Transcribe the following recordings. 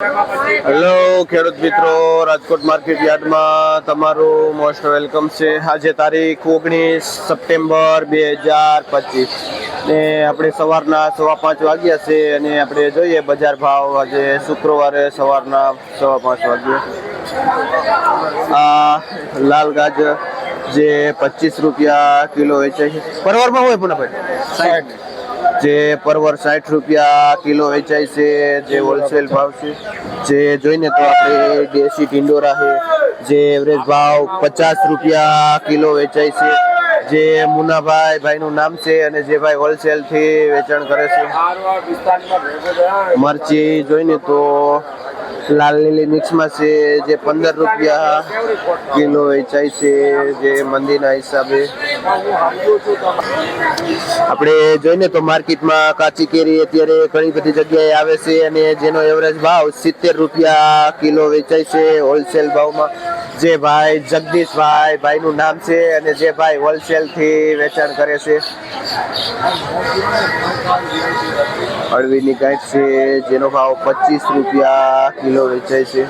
Hello ખેડૂત મિત્રો. Rajkot market યાર્ડમાં તમારું મોસ્ટ વેલકમ છે. આજે તારીખ ઓગણીસ સપ્ટેમ્બર બે હજાર પચીસ. ને આપણે સવારના સવા પાંચ વાગ્યા છે અને આપણે જોઈએ બજાર ભાવ. આજે શુક્રવારે સવારના સવા પાંચ વાગ્યે. આ લાલ ગાજર જે પચીસ રૂપિયા કિલો વેચાય છે. પરવારમાં હોય પુનઃભાઈ? સાઠ જે પરવર સાઠ રૂપિયા કિલો વેચાય છે, જે હોલસેલ ભાવ છે, જે જોઈને તો આપણે દેશી ઢીંડોરા છે, જે એવરેજ ભાવ પચાસ રૂપિયા કિલો વેચાય છે, જે મુનાભાઈ ભાઈનું નામ છે અને જે ભાઈ હોલસેલથી વેચાણ કરે છે. મરચી જોઈને તો લાલ લીલી મિક્સમાં છે, જે પંદર રૂપિયા કિલો વેચાય છે, જે મંદીના હિસાબે. આપણે જોઈને તો માર્કેટમાં કાચી કેરી અત્યારે ઘણી બધી જગ્યાએ આવે છે અને જેનો એવરેજ ભાવ સિત્તેર રૂપિયા કિલો વેચાય છે હોલસેલ ભાવમાં. જે ભાઈ જગદીશભાઈ ભાઈનું નામ છે અને જે ભાઈ હોલસેલથી વેચાણ કરે છે. અળવીની ગાંઠ છે, જેનો ભાવ પચીસ રૂપિયા કિલો વેચાય છે.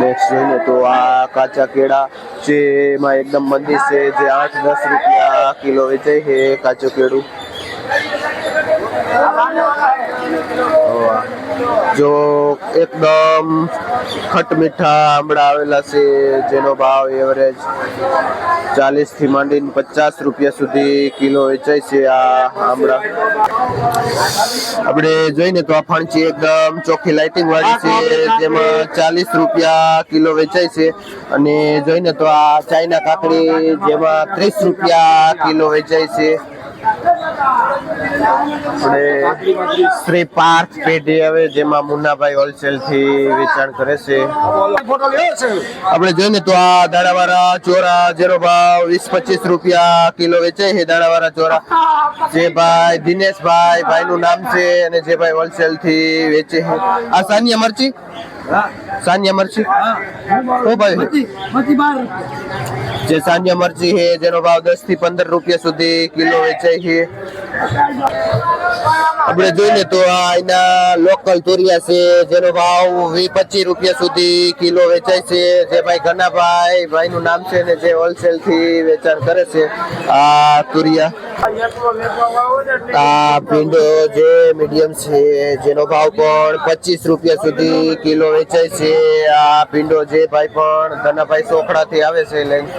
નેક્સ્ટ જોઈએ તો આ કાચા કેળા છે, એમાં એકદમ મંદી છે, જે આઠ દસ રૂપિયા કિલો વેચાય છે કાચું કેળું. જો એકદમ ખટ મીઠા આંબળા આવેલા છે, જેનો ભાવ એવરેજ ચાલીસથી માંડીને પચાસ રૂપિયા સુધી કિલો વેચાય છે આ આંબળા આપણે જોઈને તો આ ફણચી એકદમ ચોખ્ખી લાઇટિંગ વાળી છે, જેમાં ચાલીસ રૂપિયા કિલો વેચાય છે. અને જોઈને તો આ ચાઇના કાકડી જેમાં ત્રીસ રૂપિયા કિલો વેચાય છે. આપણે શ્રી પાર્ક પેઢી હવે જેમાં મુન્નાભાઈ હોલસેલથી વેચાણ કરે છે. આપણે જોઈએ તો આ દાડાવાળા ચોરા જેનો ભાવ વીસ પચીસ રૂપિયા કિલો વેચાય છે દાડાવાળા ચોરા. જે ભાઈ દિનેશભાઈ ભાઈ નું નામ છે અને જે ભાઈ હોલસેલથી વેચે છે. આ સાનિયા મરચી? સાનિયા મરચી? ઓ ભાઈ. જે સાનિયા મરચી છે જેનો ભાવ દસથી પંદર રૂપિયા સુધી કિલો વેચાય છે. આપણે જોઈએ તો આ એના લોકલ તુરિયા છે, જેનો ભાવ વી પચીસ રૂપિયા સુધી કિલો વેચાય છે. જે ભાઈ ઘનાભાઈ ભાઈ નું નામ છે ને જે હોલસેલથી વેચાણ કરે છે, આ તુરિયા. આ ભીંડો જે મીડિયમ છે, જેનો ભાવ પણ પચીસ રૂપિયા સુધી કિલો વેચાય છે. આ ભીંડો જે ભાઈ પણ ધનાભાઈ સોખડા થી આવે છે લઈને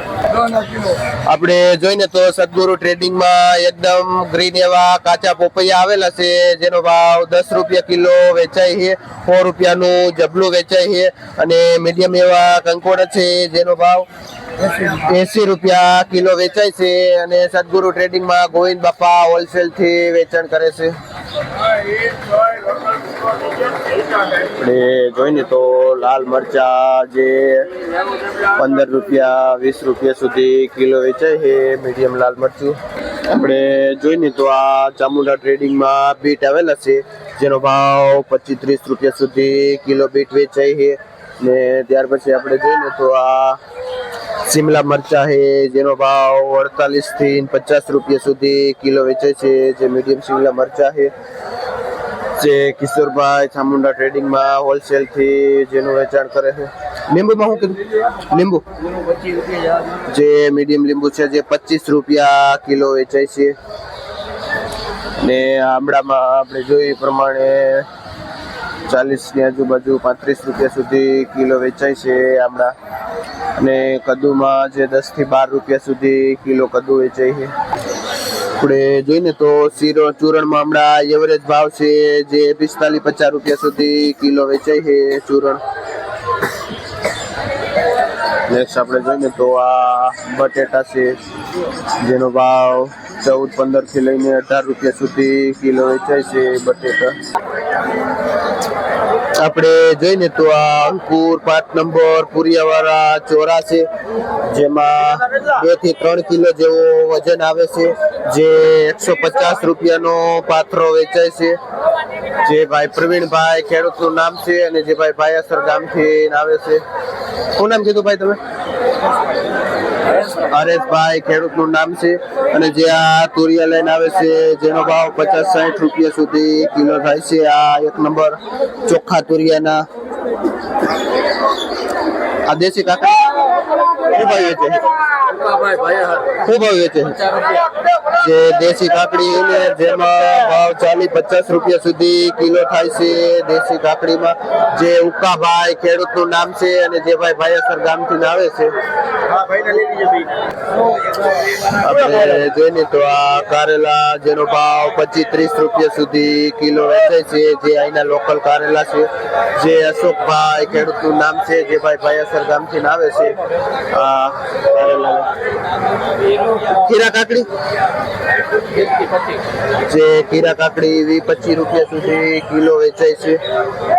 આપણે જોઈને તો સદગુરુ ટ્રેડિંગમાં એકદમ ગ્રીન એવા કાચા પોપૈયા આવેલા છે, જેનો ભાવ દસ રૂપિયા કિલો વેચાય છે, સો રૂપિયાનું જબલું વેચાય છે અને મીડિયમ એવા કંકોડા છે, જેનો ભાવ એસી રૂપિયા કિલો વેચાય છે અને સદગુરુ ટ્રેડિંગમાં ગોવિંદ બાપા હોલસેલથી વેચાણ કરે છે. આપણે જોઈને તો લાલ મરચા જે પંદર રૂપિયા, વીસ રૂપિયા સુધી કિલો વેચાય છે મીડિયમ લાલ મરચું. આપણે જોઈને તો આ ચામુંડા ટ્રેડિંગમાં બીટ આવેલા છે, જેનો ભાવ પચીસ ત્રીસ રૂપિયા સુધી કિલો બીટ વેચાય છે. ને ત્યાર પછી આપણે જોઈને તો આ શિમલા મરચા છે જેનો ભાવ અડતાલીસથી પચાસ રૂપિયા સુધી કિલો વેચાય છે, જે મીડિયમ શિમલા મરચા છે જે કિશોરભાઈ ચામુંડા ટ્રેડિંગમાં હોલસેલથી જેનું વેચાણ કરે છે. લીંબુમાં શું કીધું? લીંબુ. જે મીડિયમ લીંબુ છે, જે પચીસ રૂપિયા કિલો વેચાય છે. ને આમળામાં આપણે જોઈએ પ્રમાણે ચાલીસની આજુબાજુ પાંત્રીસ રૂપિયા સુધી કિલો વેચાય છે આમળા. અને કદુમાં જે દસથી બાર રૂપિયા સુધી કિલો કદુ વેચાય છે. આપણે જોઈને તો શીરો ચૂરણમાં હમણાં એવરેજ ભાવ છે જે પિસ્તાલીસ પચાસ રૂપિયા સુધી કિલો વેચાય છે ચૂરણ. નેક્સ્ટ આપણે જોઈને તો આ બટેટા છે, જેનો ભાવ ચૌદ પંદરથી લઈને અઢાર રૂપિયા સુધી કિલો વેચાય છે બટેટા. આપણે જોઈને તો આ અંકુર પાંચ નંબર, પુરિયાવાળા ચોરા છે જેમાં બેથી ત્રણ કિલો જેવો વજન આવે છે, જે એકસો પચાસ રૂપિયાનો પાથરો વેચાય છે, જે ભાઈ પ્રવીણભાઈ ખેડૂતનું નામ છે અને જે ભાઈ ભાયાસર ગામથી આવે છે. શું નામ કીધું ભાઈ તમે? હરેશભાઈ ખેડૂતનું નામ છે અને જે આ તુરિયા લઈને આવે છે જેનો ભાવ પચાસ સાઠ રૂપિયા સુધી કિલો થાય છે. આ એક નંબર ચોખ્ખા તુરિયાના. આ દેશી કાકા. શું ભાવ વેચે છે. શું ભાવ વેચે છે. જે દેશી કાકડી ને જેમાં ભાવ ચાલીસ પચાસ રૂપિયા સુધી કિલો થાય છે. દેશી કાકડીમાં જે ઉકાભાઈ ખેડૂતનું નામ છે અને જે ભાઈ ભાઈસર ગામથી આવે છે. આપણે જોઈએ તો આ કારેલા જેનો ભાવ પચીસ ત્રીસ રૂપિયા સુધી કિલો વેચાય છે. જે અહીંના લોકલ કારેલા છે. જે અશોકભાઈ ખેડૂતનું નામ છે, જે ભાઈ ભાઈસર ગામથી આવે છે. આ કારેલા. કીરા કાકડી? જે કીરા કાકડી વી પચીસ રૂપિયા સુધી કિલો વેચાય છે.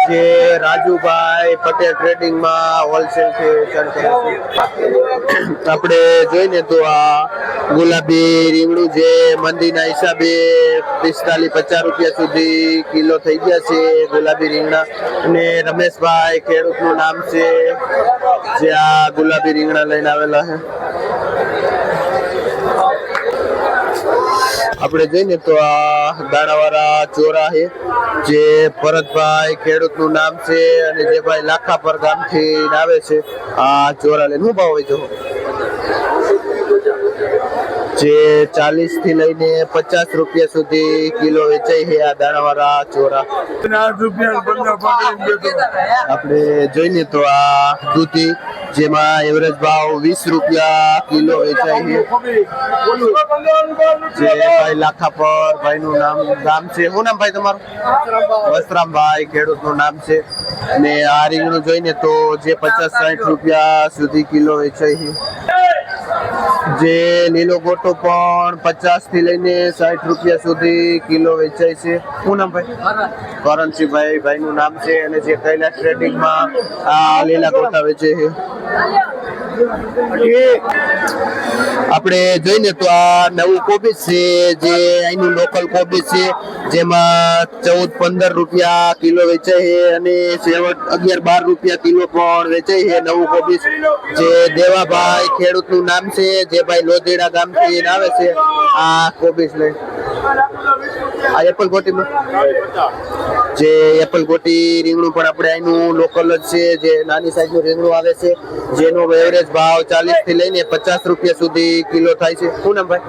જે રાજુભાઈ પટેલ ટ્રેડિંગમાં હોલસેલથી વેચાણ કરે છે. આપણે જોઈને તો આ ગુલાબી રીંગણું જે મંદીના હિસાબે પિસ્તાલીસ પચાસ રૂપિયા સુધી કિલો થઈ ગયા છે ગુલાબી રીંગણા. અને રમેશભાઈ ખેડૂતનું નામ છે. જે આ ગુલાબી રીંગણા લઈને આવેલા છે. આપણે જઈને તો આ દાણાવાળા ચોરા છે, જે ભરતભાઈ ખેડૂતનું નામ છે અને જે ભાઈ લાખાપર ગામથી આવે છે, આ ચોરા લઈને શું ભાવ હોય જો જે ચાલીસથી લઈને પચાસ રૂપિયા સુધી કિલો વેચાય છે આ દાણાવાળા ચોરા. આપણે જોઈએ તો આ દૂધી જેમાં એવરેજ ભાવ વીસ રૂપિયા કિલો વેચાય છે. જે ભાઈ લાખા પર ભાઈ નું નામ ગામ છે. શું નામ ભાઈ તમારું? વસ્ત્રામભાઈ. ખેડૂતનું નામ છે. અને આ રીંગણું જોઈને તો જે પચાસ સાઠ રૂપિયા સુધી કિલો વેચાય છે. જે લીલો ગોટો પણ પચાસથી લઈને સાઠ રૂપિયા સુધી કિલો વેચાય છે. શું નામ ભાઈ? કરણસિંહભાઈ ભાઈ નું નામ છે અને જે કૈલાસ ટ્રેડિંગમાં આ લીલા ગોટા વેચે છે. આપણે જોઈને તો આ નવું કોબીજ છે, જે અહીંનું લોકલ કોબીજ છે, જેમાં ચૌદ પંદર રૂપિયા કિલો વેચાય છે અને સેવટ અગિયાર બાર રૂપિયા કિલો પણ વેચાય છે નવું કોબીજ જે દેવાભાઈ ખેડૂતનું નામ છે, જે ભાઈ લોધેડા ગામથી આવે છે, આ કોબીજ લઈ આ એપલ ગોટીમાં જે એપલ ગોટી રીંગણું પણ આપણે અહીંનું લોકલ જ છે, જે નાની સાઈઝનું રીંગણું આવે છે, જેનો એવરેજ ભાવ ચાલીસથી લઈને પચાસ રૂપિયા સુધી કિલો થાય છે. શું નામ ભાઈ?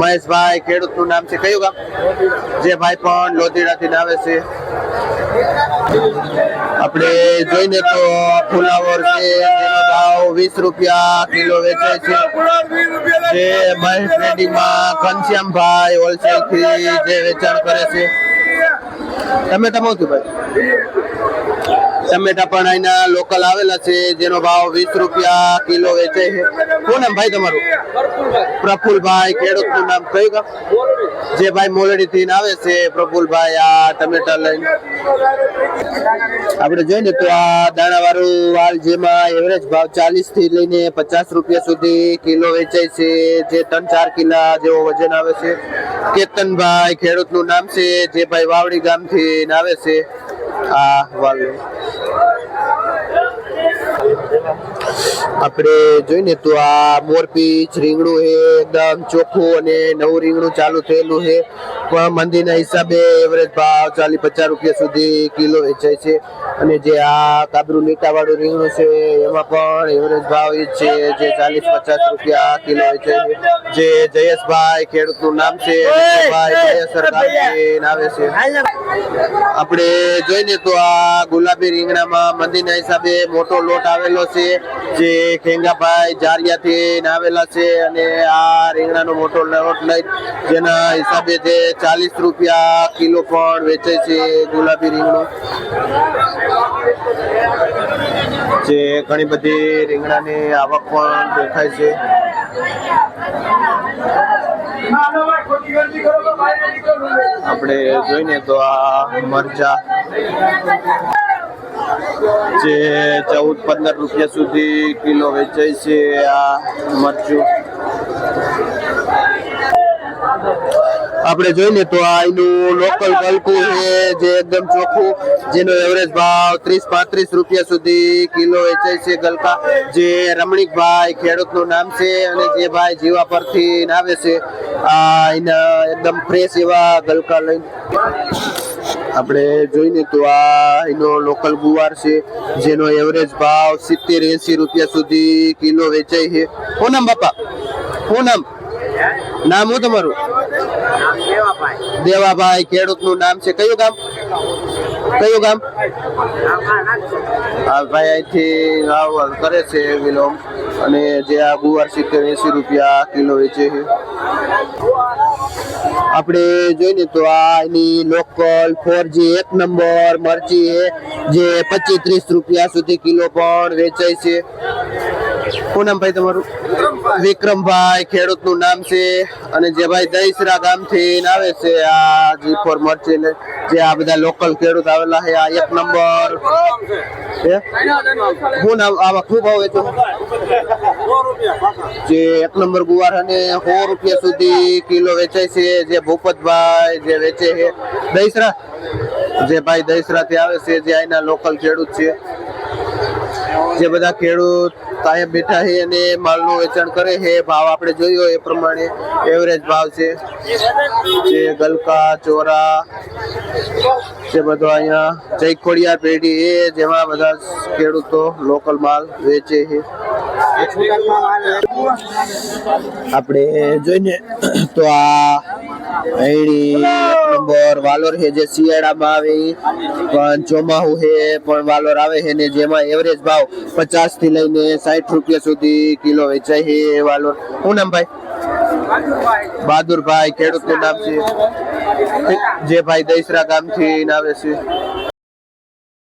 મહેશભાઈ ખેડૂતનું નામ છે. કયું ગામ? જે ભાઈ પણ લોધીડાથી આવે છે. આપણે જોઈને તો ફુલાવર છે, જેનો ભાવ વીસ રૂપિયા કિલો વેચાય છે. જે મહેશ ટ્રેડિંગમાં ઘનશ્યામભાઈ હોલસેલ જે વેચાણ કરે છે? તમે મોતું ભાઈ. ટમેટા પણ અહીંના લોકલ આવેલા છે, જેનો ભાવ વીસ રૂપિયા કિલો વેચે છે. શું નામ ભાઈ તમારું? પ્રફુલભાઈ ખેડૂતનું નામ કયું કામ જે ભાઈ મોલડી થી આવે છે, પ્રફુલભાઈ, આ ટમેટા લઈને. આપણે જોઈને તો આ દાણા વાળું વાલ જેમાં એવરેજ ભાવ ચાલીસથી લઈને પચાસ રૂપિયા સુધી કિલો વેચાય છે, જે ત્રણ ચાર કિલા જેવો વજન આવે છે. કેતનભાઈ ખેડૂતનું નામ છે, જે ભાઈ વાવડી ગામથી આવે છે. આ વાલ આપણે જોઈને તો આ મોરપીચ રીંગણું છે એકદમ ચોખ્ખું અને નવું રીંગણું ચાલુ થયેલું છે. પણ મંદીના હિસાબે એવરેજ ભાવ ચાલીસ પચાસ રૂપિયા સુધી કિલો વેચાય છે. અને જે આ કાબરું લીટા વાળું રીંગણું છે એમાં પણ એવરેજ ભાવ એ છે જે ચાલીસ પચાસ રૂપિયા કિલો વેચાય છે. જે જયેશભાઈ ખેડૂતનું નામ છે આવે છે. આપણે જોઈને તો આ ગુલાબી રીંગણામાં મંદિરના હિસાબે મોટો લોટ આવેલો છે, જે ખેંગાભાઈ જારિયાથી આવેલા છે અને આ રીંગણાનો મોટો લોટ લઈ જેના હિસાબે જે ચાલીસ રૂપિયા કિલો પણ વેચે છે ગુલાબી રીંગણો. જે ઘણી બધી રીંગણાની આવક પણ દેખાય છે. આપણે જોઈને તો આ મરચા જે ચૌદ પંદર રૂપિયા સુધી કિલો વેચાય છે આ મરચું. આપણે જોઈએ તો આ લોકલ ગલકું છે, જે એકદમ ચોખ્ખું, જેનો એવરેજ ભાવ ત્રીસ પાંત્રીસ રૂપિયા સુધી કિલો વેચાય છે ગલકા. જે રમણીકભાઈ ખેડૂતનું નામ છે અને જે ભાઈ જીવા પરથી આવે છે, આ એના એકદમ ફ્રેશ એવા ગલકા લઈને. આપણે જોઈને તો આ એનો લોકલ ગુવાર છે જેનો એવરેજ ભાવ સિત્તેર એસી રૂપિયા સુધી કિલો વેચાય છે. શું નામ બાપા? શું નામ? હું તમારું? દેવાભાઈ. ખેડૂતનું નામ છે. કયું ગામ? કયું ગામ? હા, ભાઈ, અહીંથી કરે છે વિલોમ. અને જે આ ગુવાર સિત્તેર એસી રૂપિયા કિલો વેચે છે. આપણે જોઈને તો આ એની લોકલ ફોરજી એક નંબર મરચી જે પચીસ ત્રીસ રૂપિયા સુધી કિલો પણ વેચાય છે. શું નામ ભાઈ તમારું? વિક્રમભાઈ ખેડૂતનું નામ છે. અને જે ભાઈ દહીસરા ગામથી આવે છે, આ જી ફોર મરચી ને જે આ બધા લોકલ ખેડૂત આવેલા છે, આ એક નંબર. છે શું નામ? આવા ખૂબ ભાવ વેચો? જે એક નંબર ગુવાર અને સો રૂપિયા સુધી કિલો વેચાય છે, જે ભૂપતભાઈ જે વેચે છે. દહીસરા? જે ભાઈ દહીસરા થી આવે છે, જે અહીંના લોકલ ખેડૂત છે. જે બધા ખેડૂત કાયમ બેઠા છે અને માલનું વેચાણ કરે છે, ભાવ આપણે જોયો એ પ્રમાણે એવરેજ ભાવ છે. જે ગલકા, ચોરા જે બધો અહીંયા. જયખોડિયા પેઢી એ જેમાં બધા ખેડૂતો લોકલ માલ વેચે છે. આપણે જોઈને તો આ અહીંની નંબર વાલોર છે જે શિયાળામાં આવે પણ ચોમાહુ છે, પણ વાલોર આવે છે ને જેમાં એવરેજ ભાવ પચાસથી લઈને સાઠ રૂપિયા સુધી કિલો વેચાય છે વાલોર. શું નામ ભાઈ? બહાદુરભાઈ ખેડૂતનું નામ છે. જે ભાઈ દહીસરા ગામથી આવે છે.